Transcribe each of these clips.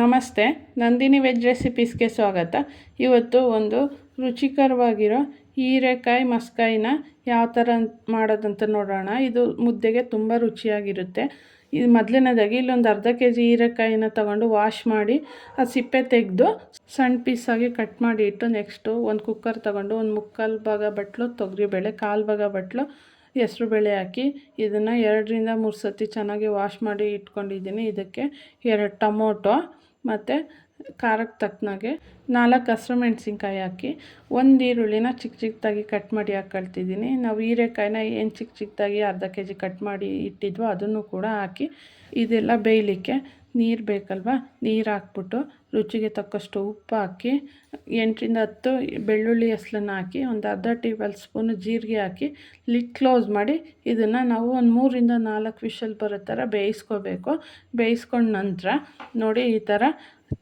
ನಮಸ್ತೆ, ನಂದಿನಿ ವೆಜ್ ರೆಸಿಪೀಸ್ಗೆ ಸ್ವಾಗತ. ಇವತ್ತು ಒಂದು ರುಚಿಕರವಾಗಿರೋ ಹೀರೆಕಾಯಿ ಮಸ್ಕಾಯಿನ ಯಾವ ಥರ ಮಾಡೋದಂತ ನೋಡೋಣ. ಇದು ಮುದ್ದೆಗೆ ತುಂಬ ರುಚಿಯಾಗಿರುತ್ತೆ. ಇದು ಮೊದಲನೇದಾಗಿ ಇಲ್ಲೊಂದು ಅರ್ಧ ಕೆ ಜಿ ಹೀರೆಕಾಯಿನ ತಗೊಂಡು ವಾಶ್ ಮಾಡಿ, ಆ ಸಿಪ್ಪೆ ತೆಗೆದು ಸಣ್ಣ ಪೀಸಾಗಿ ಕಟ್ ಮಾಡಿ ಇಟ್ಟು ನೆಕ್ಸ್ಟು ಒಂದು ಕುಕ್ಕರ್ ತಗೊಂಡು ಒಂದು ಮುಕ್ಕಾಲು ಭಾಗ ಬಟ್ಲು ತೊಗರಿಬೇಳೆ ಕಾಲು ಭಾಗ ಬಟ್ಲು ಹೆಸ್ರುಬೇಳೆ ಹಾಕಿ ಇದನ್ನು ಎರಡರಿಂದ ಮೂರು ಸತಿ ಚೆನ್ನಾಗಿ ವಾಶ್ ಮಾಡಿ ಇಟ್ಕೊಂಡಿದ್ದೀನಿ. ಇದಕ್ಕೆ ಎರಡು ಟೊಮೊಟೊ ಮತ್ತು ಖಾರಕ್ಕೆ ತಕ್ಕನಾಗೆ ನಾಲ್ಕು ಹಸಿರು ಮೆಣಸಿನ್ಕಾಯಿ ಹಾಕಿ ಒಂದು ಈರುಳ್ಳಿನ ಚಿಕ್ಕ ಚಿಕ್ಕದಾಗಿ ಕಟ್ ಮಾಡಿ ಹಾಕ್ಕೊಳ್ತಿದ್ದೀನಿ ನಾವು ಹೀರೆಕಾಯಿನ ಏನು ಚಿಕ್ಕ ಚಿಕ್ಕದಾಗಿ ಅರ್ಧ ಕೆ ಜಿ ಕಟ್ ಮಾಡಿ ಇಟ್ಟಿದ್ವೋ ಅದನ್ನು ಕೂಡ ಹಾಕಿ ಇದೆಲ್ಲ ಬೇಯಲಿಕ್ಕೆ ನೀರು ಬೇಕಲ್ವ? ನೀರು ಹಾಕ್ಬಿಟ್ಟು ರುಚಿಗೆ ತಕ್ಕಷ್ಟು ಉಪ್ಪು ಹಾಕಿ, ಎಂಟರಿಂದ ಹತ್ತು ಬೆಳ್ಳುಳ್ಳಿ ಹೆಸ್ಲನ್ನು ಹಾಕಿ, ಒಂದು ಅರ್ಧ ಟೇಬಲ್ ಸ್ಪೂನು ಜೀರಿಗೆ ಹಾಕಿ, ಲಿಡ್ ಕ್ಲೋಸ್ ಮಾಡಿ ಇದನ್ನು ನಾವು ಒಂದು ಮೂರಿಂದ ನಾಲ್ಕು ವಿಷಲ್ ಬರೋ ಥರ ಬೇಯಿಸ್ಕೋಬೇಕು. ಬೇಯಿಸ್ಕೊಂಡ ನಂತರ ನೋಡಿ ಈ ಥರ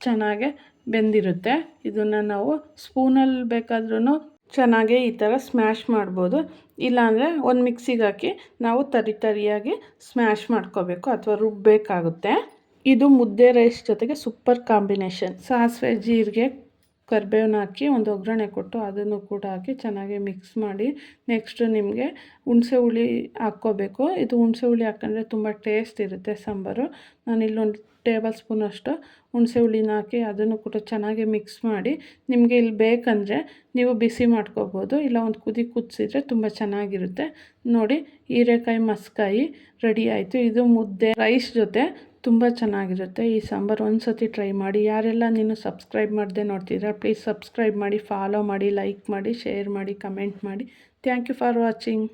ಚೆನ್ನಾಗೆ ಬೆಂದಿರುತ್ತೆ. ಇದನ್ನು ನಾವು ಸ್ಪೂನಲ್ಲಿ ಬೇಕಾದ್ರೂ ಚೆನ್ನಾಗೆ ಈ ಥರ ಸ್ಮ್ಯಾಶ್ ಮಾಡ್ಬೋದು. ಇಲ್ಲಾಂದರೆ ಒಂದು ಮಿಕ್ಸಿಗೆ ಹಾಕಿ ನಾವು ತರಿ ತರಿಯಾಗಿ ಸ್ಮ್ಯಾಶ್ ಮಾಡ್ಕೋಬೇಕು, ಅಥವಾ ರುಬ್ಬಬೇಕಾಗುತ್ತೆ ಇದು ಮುದ್ದೆ ರೈಸ್ ಜೊತೆಗೆ ಸೂಪರ್ ಕಾಂಬಿನೇಷನ್. ಸಾಸಿವೆ, ಜೀರಿಗೆ ಕರಿಬೇವನ್ನ ಹಾಕಿ ಒಂದು ಒಗ್ಗರಣೆ ಕೊಟ್ಟು ಅದನ್ನು ಕೂಡ ಹಾಕಿ ಚೆನ್ನಾಗಿ ಮಿಕ್ಸ್ ಮಾಡಿ ನೆಕ್ಸ್ಟು ನಿಮಗೆ ಹುಣಸೆ ಹುಳಿ ಹಾಕ್ಕೋಬೇಕು. ಇದು ಹುಣಸೆ ಹುಳಿ ಹಾಕೊಂಡ್ರೆ ತುಂಬ ಟೇಸ್ಟ್ ಇರುತ್ತೆ ಸಾಂಬಾರು. ನಾನು ಇಲ್ಲೊಂದು ಟೇಬಲ್ ಸ್ಪೂನಷ್ಟು ಹುಣಸೆ ಹುಳಿನ ಹಾಕಿ ಅದನ್ನು ಕೂಡ ಚೆನ್ನಾಗಿ ಮಿಕ್ಸ್ ಮಾಡಿ ನಿಮಗೆ ಇಲ್ಲಿ ಬೇಕಂದರೆ ನೀವು ಬಿಸಿ ಮಾಡ್ಕೋಬೋದು. ಇಲ್ಲ ಒಂದು ಕುದಿ ಕುದಿಸಿದ್ರೆ ತುಂಬ ಚೆನ್ನಾಗಿರುತ್ತೆ. ನೋಡಿ ಹೀರೆಕಾಯಿ, ಮಸ್ಕಾಯಿ ರೆಡಿ ಆಯಿತು. ಇದು ಮುದ್ದೆ ರೈಸ್ ಜೊತೆ ತುಂಬ ಚೆನ್ನಾಗಿರುತ್ತೆ. ಈ ಸಾಂಬಾರು ಒಂದು ಸತಿ ಟ್ರೈ ಮಾಡಿ. ಯಾರೆಲ್ಲ ನೀನು ಸಬ್ಸ್ಕ್ರೈಬ್ ಮಾಡದೆ ನೋಡ್ತಿದ್ದೀರಾ ಪ್ಲೀಸ್ ಸಬ್ಸ್ಕ್ರೈಬ್ ಮಾಡಿ ಫಾಲೋ ಮಾಡಿ ಲೈಕ್ ಮಾಡಿ ಶೇರ್ ಮಾಡಿ ಕಮೆಂಟ್ ಮಾಡಿ. Thank you for watching